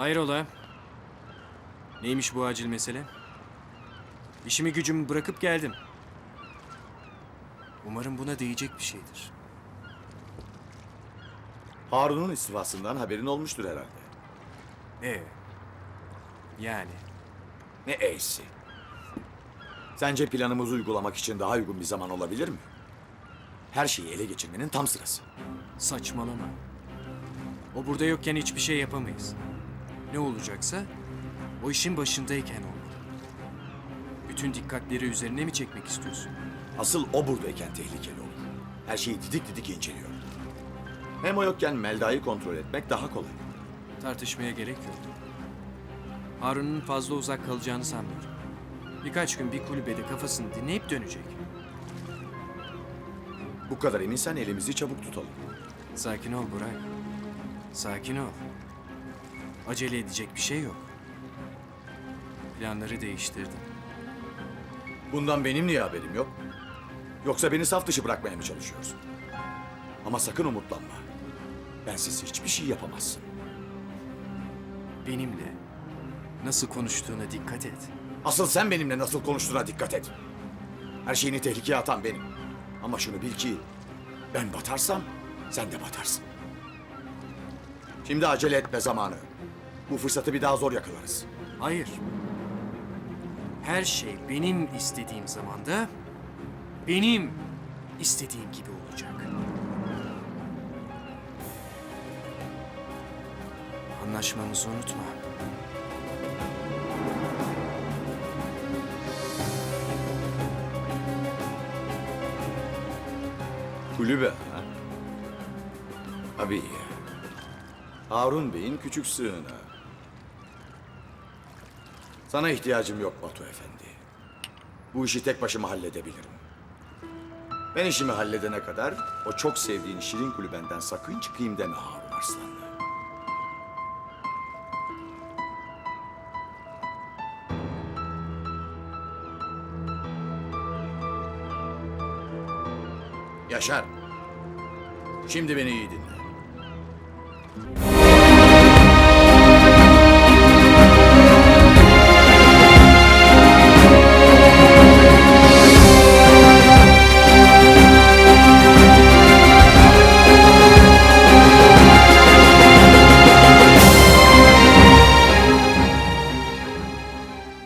Hayrola? Neymiş bu acil mesele? İşimi gücümü bırakıp geldim. Umarım buna değecek bir şeydir. Harun'un istifasından haberin olmuştur herhalde. Ee, yani Ne e'si? Sence planımızı uygulamak için daha uygun bir zaman olabilir mi? Her şeyi ele geçirmenin tam sırası. saçmalama. O burada yokken hiçbir şey yapamayız. Ne olacaksa o işin başındayken olmalı. Bütün dikkatleri üzerine mi çekmek istiyorsun? Asıl o buradayken tehlikeli olur. Her şeyi didik didik inceliyor. Hem o yokken Melda'yı kontrol etmek daha kolay. Tartışmaya gerek yok. Harun'un fazla uzak kalacağını sanmıyorum. Birkaç gün bir kulübede kafasını dinleyip dönecek. Bu kadar eminsen elimizi çabuk tutalım. Sakin ol Burak. Sakin ol. Acele edecek bir şey yok. Planları değiştirdim. Bundan benim niye haberim yok? Yoksa beni saf dışı bırakmaya mı çalışıyorsun? Ama sakın umutlanma. Bensiz hiçbir şey yapamazsın. Benimle nasıl konuştuğuna dikkat et. Asıl sen benimle nasıl konuştuğuna dikkat et. Her şeyini tehlikeye atan benim. Ama şunu bil ki ben batarsam sen de batarsın. Şimdi acele etme zamanı. Bu fırsatı bir daha zor yakalarız. Hayır. Her şey benim istediğim zamanda benim istediğim gibi olacak. Anlaşmamızı unutma. Kulübe ha? Ya. Harun Bey'in küçük sığınağı. Sana ihtiyacım yok Batu Efendi. Bu işi tek başıma halledebilirim. Ben işimi halledene kadar o çok sevdiğin şirin kulübenden sakın çıkayım deme Harun Arslanlı. Yaşar. Şimdi beni iyi dinle.